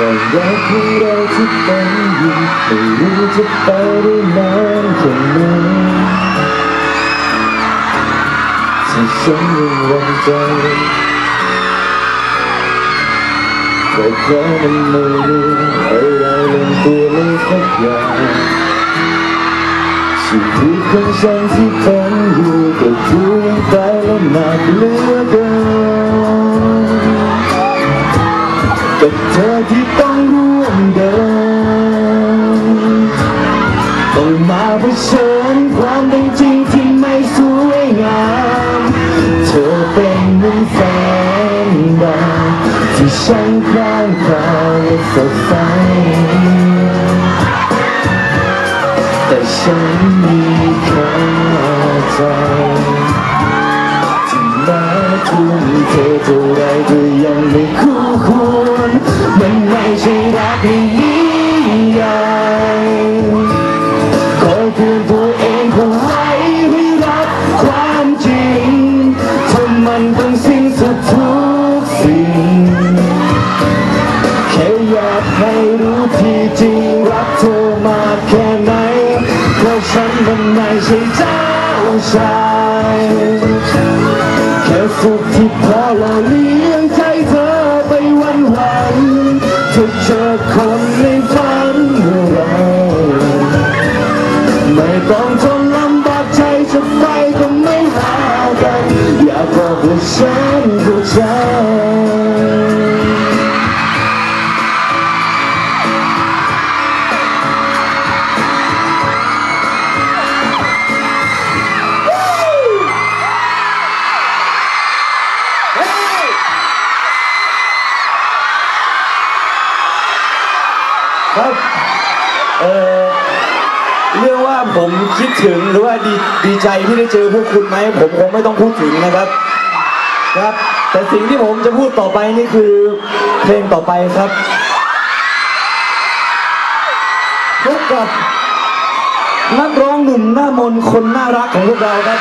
ก็รักของเราที่เป็นอยู่ไม่รู้จะไปได้นานแค่ไหนที่ฉันยังหวังใจก็เพราะมันไม่มีอะไรลงตัวเลยสักอย่างชีวิตของฉันที่เป็นอยู่ก็ทุกข์ไปและหนักเหลือเกินกับเธอ มาเผชิญความเป็นจริงที่ไม่สวยงาม เธอเป็นเหมือนแสงดาวที่ฉันคลางคลาวและสดใส แต่ฉันมีค่าใจที่แม้ทุ่มเทเท่าไรก็ยังไม่คู่ควร มันไม่ใช่รักที่ยิ่งใหญ่ อยากให้รู้ที่จริงรักเธอมากแค่ไหนเพราะฉันมันไม่ใช่เจ้าชายแค่สุขที่พอหล่อเลี้ยงใจเธอไปวันวันๆถ้าเจอคนในฝันเมื่อไรไม่ต้องทนลำบากใจจะไปก็ไม่หากัน อยากบอกว่าฉันเข้า ครับเออเรื่องว่าผมคิดถึงหรือว่าดีดีใจที่ได้เจอพวกคุณไหมผมคงไม่ต้องพูดถึงนะครับครับ แต่สิ่งที่ผมจะพูดต่อไปนี่คือเพลงต่อไปครับพบกับนักร้องหนุ่มหน้ามนคนน่ารักของพวกเราครับ